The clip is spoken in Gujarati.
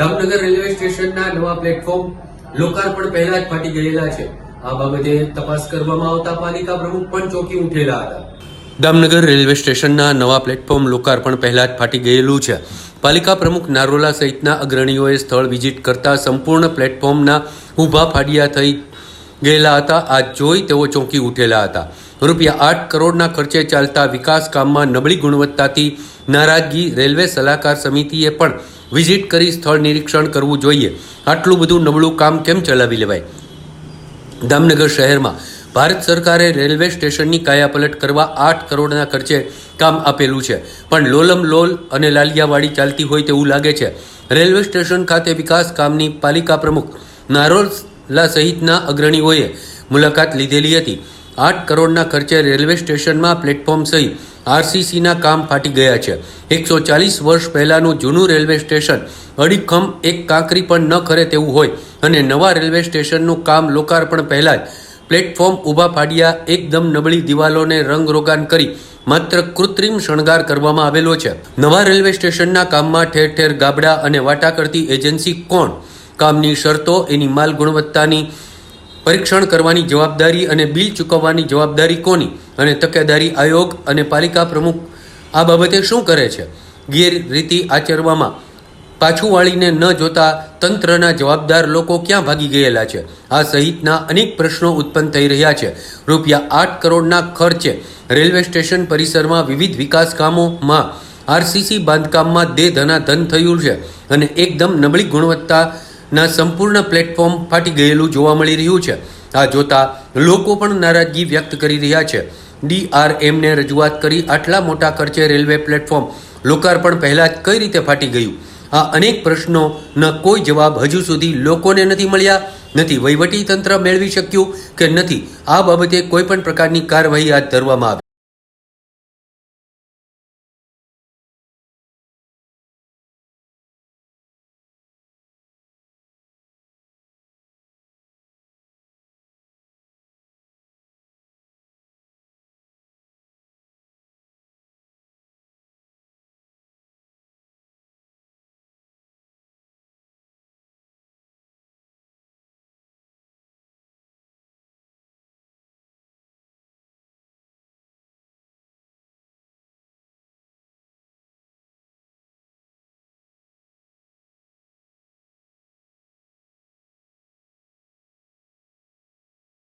દામનગર રેલવે સ્ટેશનના નવા પ્લેટફોર્મ લોકાર્પણ પહેલા જ ફાટી ગયેલા છે. આ બાબતે તપાસ કરવામાં આવતા પાલિકા પ્રમુખ પણ ચોકી ઉઠેલા હતા. દામનગર રેલવે સ્ટેશનના નવા પ્લેટફોર્મ લોકાર્પણ પહેલા જ ફાટી ગયેલું છે. પાલિકા પ્રમુખ નારોલા સહિતના અગ્રણીઓએ સ્થળ વિઝિટ કરતા સંપૂર્ણ પ્લેટફોર્મના ઊભા ફાડિયા થઈ ગયેલા હતા. આ જોઈ તેઓ ચોંકી ઉઠેલા હતા. રૂપિયા આઠ કરોડના ખર્ચે ચાલતા વિકાસ કામમાં નબળી ગુણવત્તાથી નારાજગી રેલવે સલાહકાર સમિતિએ પણ વિઝિટ કરી સ્થળ નિરીક્ષણ કરવું જોઈએ. આટલું બધું નબળું કામ કેમ ચલાવી લેવાય? દામનગર શહેરમાં ભારત સરકારે રેલવે સ્ટેશનની કાયાપલટ કરવા આઠ કરોડના ખર્ચે કામ આપેલું છે. પણ લોલમ લોલ અને લાલિયાવાડી ચાલતી હોય તેવું લાગે છે. રેલવે સ્ટેશન ખાતે વિકાસ કામની પાલિકા પ્રમુખ નારોલા સહિતના અગ્રણીઓએ મુલાકાત લીધેલી હતી. આઠ કરોડના ખર્ચે રેલવે સ્ટેશનમાં પ્લેટફોર્મ સહિત આરસીસીના કામ ફાટી ગયા છે. એકસો ચાલીસ વર્ષ પહેલાંનું જૂનું રેલવે સ્ટેશન અડીખમ એક કાંકરી પણ ન ખરે તેવું હોય અને નવા રેલવે સ્ટેશનનું કામ લોકાર્પણ પહેલાં જ પ્લેટફોર્મ ઊભા પાડ્યા એકદમ નબળી દિવાલોને રંગરોગાન કરી માત્ર કૃત્રિમ શણગાર કરવામાં આવેલો છે. નવા રેલવે સ્ટેશનના કામમાં ઠેર ઠેર ગાબડા અને વાટા કરતી એજન્સી કોણ? કામની શરતો, એની માલ ગુણવત્તાની પરીક્ષણ કરવાની જવાબદારી અને બિલ ચૂકવવાની જવાબદારી કોની? અને તકેદારી આયોગ અને પાલિકા પ્રમુખ આ બાબતે શું કરે છે? ગેરરીતિ આચરવામાં પાછું વાળીને ન જોતા તંત્રના જવાબદાર લોકો ક્યાં ભાગી ગયેલા છે? આ સહિતના અનેક પ્રશ્નો ઉત્પન્ન થઈ રહ્યા છે. રૂપિયા આઠ કરોડના ખર્ચે રેલવે સ્ટેશન પરિસરમાં વિવિધ વિકાસ કામોમાં આરસીસી બાંધકામમાં દે ધના ધન થયું છે અને એકદમ નબળી ગુણવત્તાના સંપૂર્ણ પ્લેટફોર્મ ફાટી ગયેલું જોવા મળી રહ્યું છે. આ જોતા લોકો પણ નારાજગી વ્યક્ત કરી રહ્યા છે. ડીઆરએમને રજૂઆત કરી આટલા મોટા ખર્ચે રેલવે પ્લેટફોર્મ લોકાર્પણ પહેલાં કઈ રીતે ફાટી ગયું? આ અનેક પ્રશ્નોના કોઈ જવાબ હજુ સુધી લોકોને નથી મળ્યા. નથી વહીવટી તંત્ર મેળવી શક્યું કે નથી? આ બાબતે કોઈ પણ પ્રકારની કાર્યવાહી હાથ ધરવામાં આવી.